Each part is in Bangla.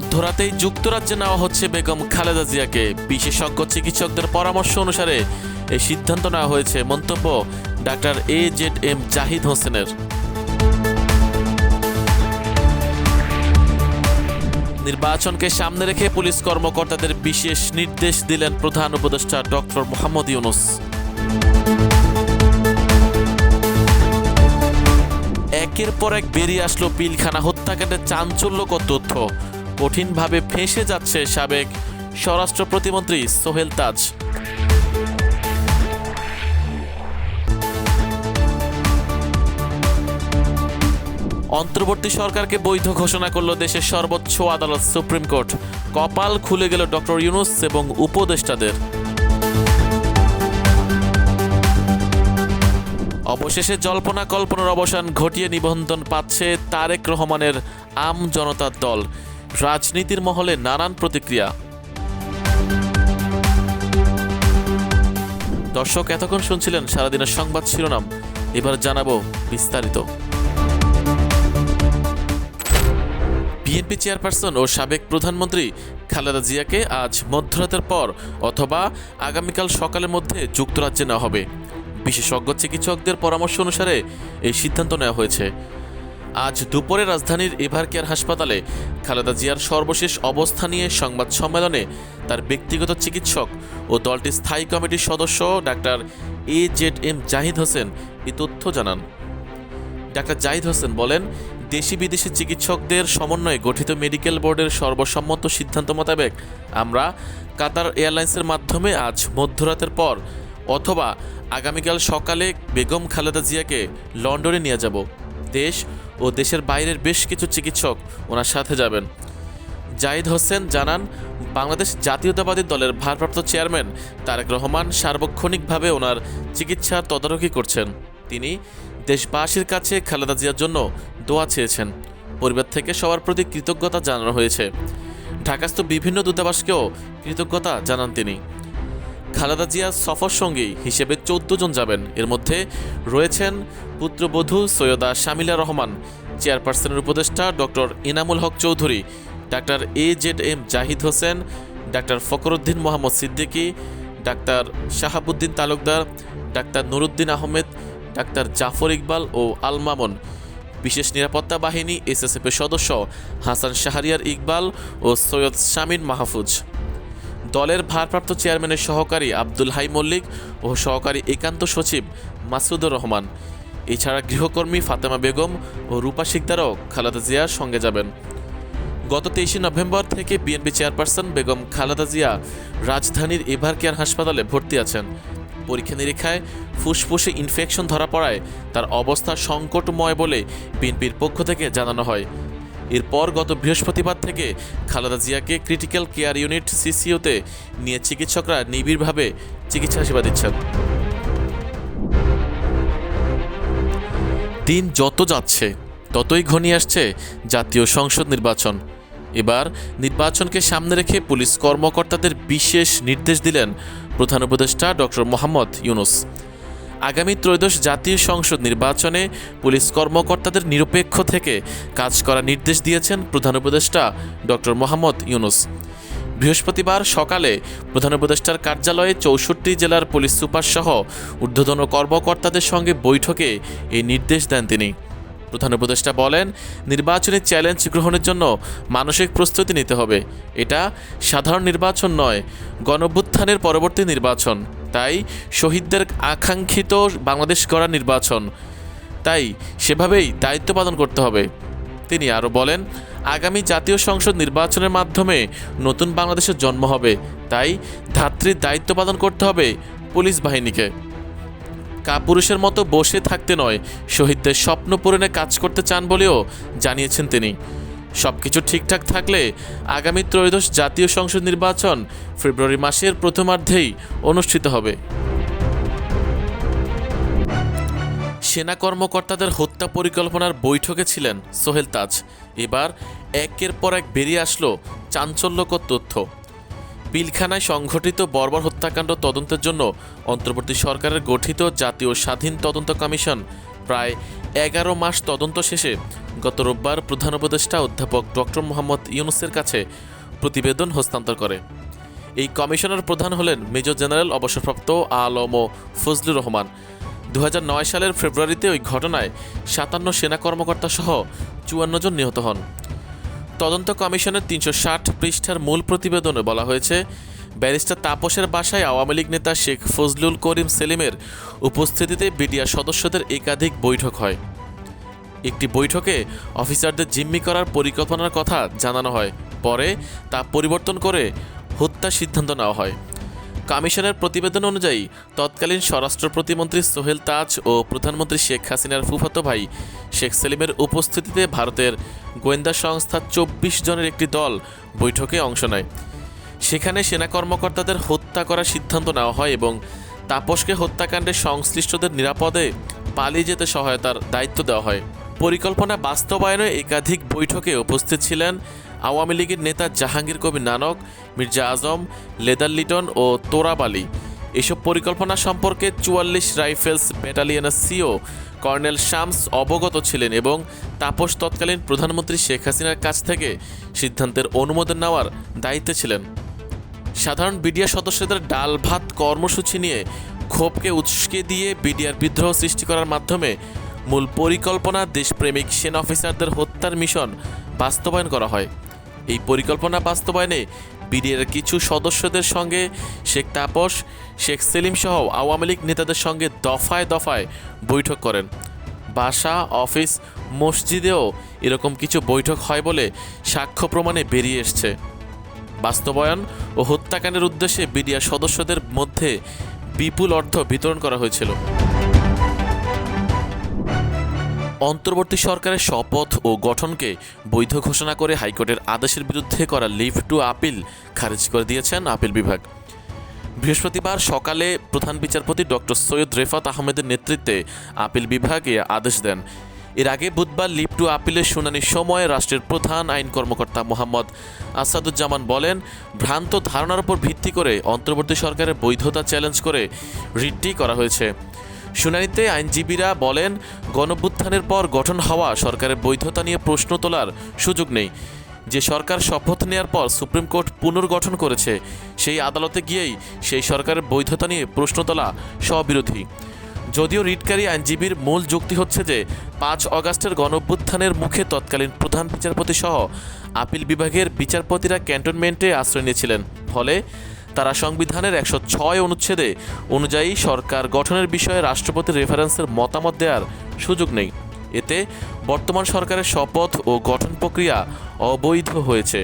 মধ্যরাতেই যুক্তরাজ্যে নেওয়া হচ্ছে বেগম খালেদা জিয়াকে। বিশেষজ্ঞ চিকিৎসকদের পরামর্শ অনুসারে এই সিদ্ধান্ত নেওয়া হয়েছে মন্তব্য doctor A Z M Zahid হোসেনের। নির্বাচনকে সামনে রেখে পুলিশ কর্মকর্তাদের বিশেষ নির্দেশ দিলেন প্রধান উপদেষ্টা ডক্টর মোহাম্মদ ইউনুস। একের পর এক বেরিয়ে আসলো পিলখানা হত্যাকাণ্ডের চাঞ্চল্যকর তথ্য। কঠিনভাবে ফেঁসে যাচ্ছে সাবেক স্বরাষ্ট্র প্রতিমন্ত্রী সোহেল তাজ। অন্তর্বর্তী সরকারকে বৈধ ঘোষণা করল দেশের সর্বোচ্চ আদালত সুপ্রিম কোর্ট। কপাল খুলে গেল ডক্টর ইউনুস এবং উপদেষ্টাদের। অবশেষে জল্পনা কল্পনার অবসান ঘটিয়ে নিবন্ধন পাচ্ছে তারেক রহমানের আম জনতার দল। রাজনীতির মহলে নানান প্রতিক্রিয়া। দর্শক, এতক্ষণ শুনছিলেন সারাদিনের সংবাদ শিরোনাম। এবার জানাব বিস্তারিত। বিএনপি চেয়ারপারসন ও সাবেক প্রধানমন্ত্রী খালেদা জিয়াকে আজ মধ্যরাতের পর অথবা আগামীকাল সকালের মধ্যে যুক্তরাজ্যে নেওয়া হবে। বিশেষজ্ঞ চিকিৎসকদের পরামর্শ অনুসারে এই সিদ্ধান্ত নেওয়া হয়েছে। আজ দুপুরে রাজধানীর এভার কেয়ার হাসপাতালে খালেদা জিয়ার সর্বশেষ অবস্থা নিয়ে সংবাদ সম্মেলনে তার ব্যক্তিগত চিকিৎসক ও দলটির স্থায়ী কমিটির সদস্য doctor A Z M Zahid Hossain এই তথ্য জানান। ডাক্তার জাহিদ হোসেন বলেন, দেশি বিদেশি চিকিৎসকদের সমন্বয়ে গঠিত মেডিকেল বোর্ডের সর্বসম্মত সিদ্ধান্ত মোতাবেক আমরা কাতার এয়ারলাইন্সের মাধ্যমে আজ মধ্যরাতের পর অথবা আগামীকাল সকালে বেগম খালেদা জিয়াকে লন্ডনে নিয়ে যাব। দেশ ও দেশের বাইরের বেশ কিছু চিকিৎসক ওনার সাথে যাবেন। জাহিদ হোসেন জানান, বাংলাদেশ জাতীয়তাবাদী দলের ভারপ্রাপ্ত চেয়ারম্যান তারেক রহমান সার্বক্ষণিকভাবে ওনার চিকিৎসার তদারকি করছেন। তিনি দেশবাসীর কাছে খালেদা জিয়ার জন্য দোয়া চেয়েছেন। পরিবার থেকে সবার প্রতি কৃতজ্ঞতা জানানো হয়েছে। ঢাকাস্থ বিভিন্ন দূতাবাসকেও কৃতজ্ঞতা জানান তিনি। খালেদা জিয়া সফর সঙ্গী হিসেবে চোদ্দ জন যাবেন। এর মধ্যে রয়েছেন পুত্রবধূ সৈয়দা শামিলা রহমান, চেয়ারপারসনের উপদেষ্টা doctor Enamul Haque Chowdhury, doctor A Z M Zahid Hossain, doctor Fakhruddin Mohammad Siddiqui, doctor Shahabuddin Talukdar, doctor Nuruddin Ahmed, doctor Jafar Iqbal ও আল মামুন। বিশেষ নিরাপত্তা বাহিনী এসএসএফের সদস্য হাসান শাহরিয়ার ইকবাল ও সৈয়দ শামীন মাহফুজ। দলের ভারপ্রাপ্ত চেয়ারম্যানের সহকারী আব্দুল হাই মল্লিক ও সহকারী একান্ত সচিব মাসুদুর রহমান। এছাড়া গৃহকর্মী ফাতেমা বেগম ও রূপা শিকদারও খালেদা জিয়ার সঙ্গে যাবেন। গত তেইশে নভেম্বর থেকে বিএনপি চেয়ারপারসন বেগম খালেদা জিয়া রাজধানীর এভার কেয়ার হাসপাতালে ভর্তি আছেন। পরীক্ষা নিরীক্ষায় ফুসফুসে ইনফেকশন ধরা পড়ায় তার অবস্থা সংকটময় বলে বিএনপির পক্ষ থেকে জানানো হয়। এরপর গত বৃহস্পতিবার থেকে খালেদা জিয়াকে ক্রিটিক্যাল কেয়ার ইউনিট সিসিওতে নিয়ে চিকিৎসকরা নিবিড়ভাবে চিকিৎসা সেবা দিচ্ছেন। দিন যত যাচ্ছে, ততই ঘনিয়ে আসছে জাতীয় সংসদ নির্বাচন। এবার নির্বাচনকে সামনে রেখে পুলিশ কর্মকর্তাদের বিশেষ নির্দেশ দিলেন প্রধান উপদেষ্টা ডক্টর মোহাম্মদ ইউনুস। আগামী ত্রয়োদশ জাতীয় সংসদ নির্বাচনে পুলিশ কর্মকর্তাদের নিরপেক্ষ থেকে কাজ করার নির্দেশ দিয়েছেন প্রধান উপদেষ্টা ডক্টর মোহাম্মদ ইউনুস। বৃহস্পতিবার সকালে প্রধান উপদেষ্টার কার্যালয়ে চৌষট্টি জেলার পুলিশ সুপার সহ ঊর্ধ্বতন কর্মকর্তাদের সঙ্গে বৈঠকে এই নির্দেশ দেন তিনি। প্রধান উপদেষ্টা বলেন, নির্বাচনী চ্যালেঞ্জ গ্রহণের জন্য মানসিক প্রস্তুতি নিতে হবে। এটা সাধারণ নির্বাচন নয়, গণভ্যুত্থানের পরবর্তী নির্বাচন। তাই শহীদদের আকাঙ্ক্ষিত বাংলাদেশ গড়ার নির্বাচন। তাই সেভাবেই দায়িত্ব পালন করতে হবে। তিনি আরও বলেন, আগামী জাতীয় সংসদ নির্বাচনের মাধ্যমে নতুন বাংলাদেশের জন্ম হবে। তাই ধাত্রীর দায়িত্ব পালন করতে হবে পুলিশ বাহিনীকে। কাপুরুষের মতো বসে থাকতে নয়, শহীদদের স্বপ্ন পূরণে কাজ করতে চান বলেও জানিয়েছেন তিনি। সবকিছু ঠিকঠাক থাকলে আগামী ত্রয়োদশ জাতীয় সংসদ নির্বাচন ফেব্রুয়ারি মাসের প্রথমার্ধেই অনুষ্ঠিত হবে। সেনা কর্মকর্তাদের হত্যা পরিকল্পনার বৈঠকে ছিলেন সোহেল তাজ। এবার একের পর এক বেরিয়ে আসলো চাঞ্চল্যকর তথ্য। পিলখানায় সংঘটিত বর্বর হত্যাকাণ্ড তদন্তের জন্য অন্তর্বর্তী সরকারের গঠিত জাতীয় স্বাধীন তদন্ত কমিশন প্রায় এগারো মাস তদন্ত শেষে গত রোববার প্রধান উপদেষ্টা অধ্যাপক ডক্টর মোহাম্মদ ইউনুসের কাছে প্রতিবেদন হস্তান্তর করে। এই কমিশনের প্রধান হলেন মেজর জেনারেল অবসরপ্রাপ্ত আলম ও ফজলুর রহমান। দু হাজার নয় সালের ফেব্রুয়ারিতে ওই ঘটনায় সাতান্ন সেনা কর্মকর্তা সহ চুয়ান্ন জন নিহত হন। তদন্ত কমিশনের তিনশো ষাট পৃষ্ঠার মূল প্রতিবেদনে বলা হয়েছে ব্যারিস্টার তাপসের বাসায় আওয়ামী লীগ নেতা শেখ ফজলুল করিম সেলিমের উপস্থিতিতে বিডিআর সদস্যদের একাধিক বৈঠক হয়। একটি বৈঠকে অফিসারদের জিম্মি করার পরিকল্পনার কথা জানানো হয়। পরে তা পরিবর্তন করে হত্যা সিদ্ধান্ত নেওয়া হয়। কমিশনের প্রতিবেদন অনুযায়ী তৎকালীন স্বরাষ্ট্র প্রতিমন্ত্রী সোহেল তাজ ও প্রধানমন্ত্রী শেখ হাসিনার ফুফাতো ভাই শেখ সেলিমের উপস্থিতিতে ভারতের গোয়েন্দা সংস্থা চব্বিশ জনের একটি দল বৈঠকে অংশ নেয়। সেখানে সেনা কর্মকর্তাদের হত্যা করার সিদ্ধান্ত নেওয়া হয় এবং তাপসকে হত্যাকাণ্ডে সংশ্লিষ্টদের নিরাপদে পালিয়ে যেতে সহায়তার দায়িত্ব দেওয়া হয়। পরিকল্পনা বাস্তবায়নে একাধিক বৈঠকে উপস্থিত ছিলেন আওয়ামী লীগের নেতা জাহাঙ্গীর কবির নানক, মির্জা আজম, লেদার লিটন ও তোরাব আলী। এসব পরিকল্পনা সম্পর্কে চুয়াল্লিশ রাইফেলস ব্যাটালিয়নের সিও কর্নেল শামস অবগত ছিলেন এবং তাপস তৎকালীন প্রধানমন্ত্রী শেখ হাসিনার কাছ থেকে সিদ্ধান্তের অনুমোদন নেওয়ার দায়িত্বে ছিলেন। সাধারণ বিডিআর সদস্যদের ডাল ভাত কর্মসূচি নিয়ে ক্ষোভকে উস্কে দিয়ে বিডিআর বিদ্রোহ সৃষ্টি করার মাধ্যমে মূল পরিকল্পনা দেশপ্রেমিক সেনা অফিসারদের হত্যার মিশন বাস্তবায়ন করা হয়। এই পরিকল্পনা বাস্তবায়নে বিডিআর কিছু সদস্যদের সঙ্গে শেখ তাপস, শেখ সেলিম সহ আওয়ামী লীগ নেতাদের সঙ্গে দফায় দফায় বৈঠক করেন। বাসা, অফিস, মসজিদেও এরকম কিছু বৈঠক হয় বলে সাক্ষ্য প্রমাণে বেরিয়ে এসছে। বাস্তবায়ন ও হত্যাকাণ্ডের উদ্দেশ্যে বিডিআর সদস্যদের মধ্যে বিপুল অর্থ বিতরণ করা হয়েছিল। অন্তর্বর্তী সরকারের শপথ ও গঠনকে বৈধ ঘোষণা করে হাইকোর্টের আদেশের বিরুদ্ধে করা লিভ টু আপিল খারিজ করে দিয়েছেন আপিল বিভাগ। বৃহস্পতিবার সকালে প্রধান বিচারপতি ডক্টর সৈয়দ রেফাত আহমেদের নেতৃত্বে আপিল বিভাগে আদেশ দেন। এর আগে বুধবার লিভ টু আপিলের শুনানির সময় রাষ্ট্রের প্রধান আইন কর্মকর্তা মোহাম্মদ আসাদুজ্জামান বলেন, ভ্রান্ত ধারণার উপর ভিত্তি করে অন্তর্বর্তী সরকারের বৈধতা চ্যালেঞ্জ করে রিটটি করা হয়েছে। শুনানিতে আইনজীবীরা বলেন, গণভ্যুত্থানের পর গঠন হওয়া সরকারের বৈধতা নিয়ে প্রশ্ন তোলার সুযোগ নেই। যে সরকার শপথ নেয়ার পর সুপ্রিম কোর্ট পুনর্গঠন করেছে, সেই আদালতে গিয়েই সেই সরকারের বৈধতা নিয়ে প্রশ্ন তোলা স্ববিরোধী। যদিও রিটকারী আইনজীবীর মূল যুক্তি হচ্ছে যে পাঁচ অগাস্টের গণভ্যুত্থানের মুখে তৎকালীন প্রধান বিচারপতি সহ আপিল বিভাগের বিচারপতিরা ক্যান্টনমেন্টে আশ্রয় নিয়েছিলেন। ফলে তারা সংবিধানের একশো ছয় অনুচ্ছেদে অনুযায়ী সরকার গঠনের বিষয়ে রাষ্ট্রপতির রেফারেন্সের মতামত দেওয়ার সুযোগ নেই। এতে বর্তমান সরকারের শপথ ও গঠন প্রক্রিয়া অবৈধ হয়েছে।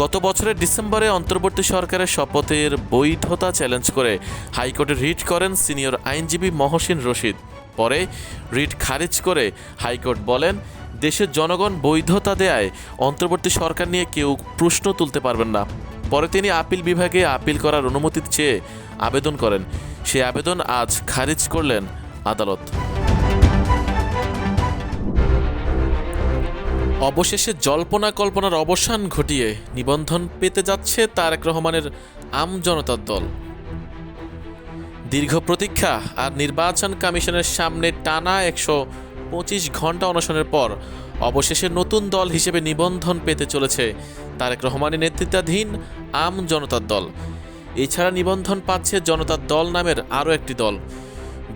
গত বছরের ডিসেম্বরে অন্তর্বর্তী সরকারের শপথের বৈধতা চ্যালেঞ্জ করে হাইকোর্টে রিট করেন সিনিয়র আইনজীবী মহসিন রশিদ। পরে রিট খারিজ করে হাইকোর্ট বলেন, দেশের জনগণ বৈধতা দেয়ায় অন্তর্বর্তী সরকার নিয়ে কেউ প্রশ্ন তুলতে পারবেন না। পরে তিনি আপিল বিভাগে আপিল করার অনুমতি চেয়ে আবেদন করেন। সেই আবেদন আজ খারিজ করলেন আদালত। অবশেষে জল্পনা কল্পনার অবসান ঘটিয়ে নিবন্ধন পেতে যাচ্ছে তারেক রহমানের আম জনতার দল। দীর্ঘ প্রতীক্ষা আর নির্বাচন কমিশনের সামনে টানা একশো পঁচিশ ঘণ্টা অনশনের পর অবশেষে নতুন দল হিসেবে নিবন্ধন পেতে চলেছে তারেক রহমানের নেতৃত্বাধীন আম জনতার দল। এছাড়া নিবন্ধন পাচ্ছে জনতার দল নামের আরও একটি দল।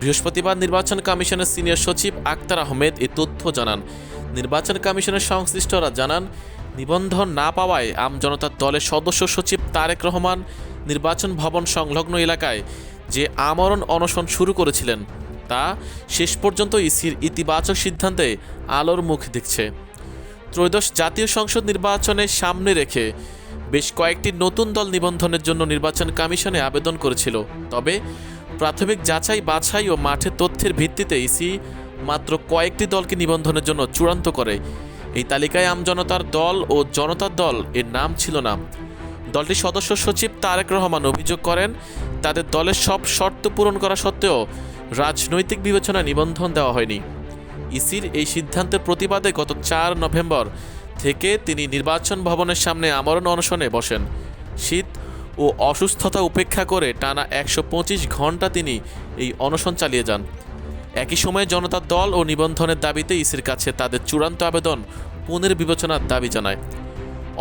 বৃহস্পতিবার নির্বাচন কমিশনের সিনিয়র সচিব আক্তার আহমেদ এ তথ্য জানান। নির্বাচন কমিশনের সংশ্লিষ্টরা জানান, নিবন্ধন না পাওয়ায় আম জনতার দলের সদস্য সচিব তারেক রহমান নির্বাচন ভবন সংলগ্ন এলাকায় যে আমরণ অনশন শুরু করেছিলেন, তা শেষ পর্যন্ত ইসির ইতিবাচক সিদ্ধান্তে আলোর মুখ দেখছে। ত্রয়োদশ জাতীয় সংসদ নির্বাচনে সামনে রেখে বেশ কয়েকটি নতুন দল নিবন্ধনের জন্য নির্বাচন কমিশনে আবেদন করেছিল। তবে প্রাথমিক যাচাই বাছাই ও মাঠে তথ্যের ভিত্তিতে ইসি মাত্র কয়েকটি দলকে নিবন্ধনের জন্য চূড়ান্ত করে। এই তালিকায় আমজনতার দল ও জনতার দল এর নাম ছিল না। দলটির সদস্য সচিব তারেক রহমান অভিযোগ করেন, তাদের দলের সব শর্ত পূরণ করা সত্ত্বেও রাজনৈতিক বিবেচনা নিবন্ধন দেওয়া হয়নি। ইসির এই সিদ্ধান্তের প্রতিবাদে গত চার নভেম্বর থেকে তিনি নির্বাচন ভবনের সামনে আমরণ অনশনে বসেন। শীত ও অসুস্থতা উপেক্ষা করে টানা একশো পঁচিশ ঘণ্টা তিনি এই অনশন চালিয়ে যান। একই সময়ে জনতার দল ও নিবন্ধনের দাবিতে ইসির কাছে তাদের চূড়ান্ত আবেদন পুনর্বিবেচনার দাবি জানায়।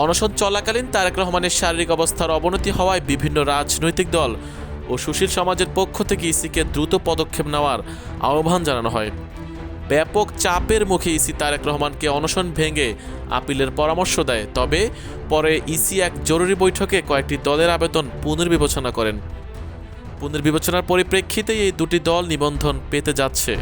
অনশন চলাকালীন তারেক রহমানের শারীরিক অবস্থার অবনতি হওয়ায় বিভিন্ন রাজনৈতিক দল ও সুশীল সমাজের পক্ষ থেকে ইসিকে দ্রুত পদক্ষেপ নেওয়ার আহ্বান জানানো হয়। ব্যাপক চাপের মুখে ইসি তারেক রহমানকে অনশন ভেঙে আপিলের পরামর্শ দেয়, তবে পরে ইসি এক জরুরি বৈঠকে কয়েকটি দলের আবেদন পুনর্বিবেচনা করেন। পুনর্বিবেচনার পরিপ্রেক্ষিতে এই দুটি দল নিবন্ধন পেতে যাচ্ছে।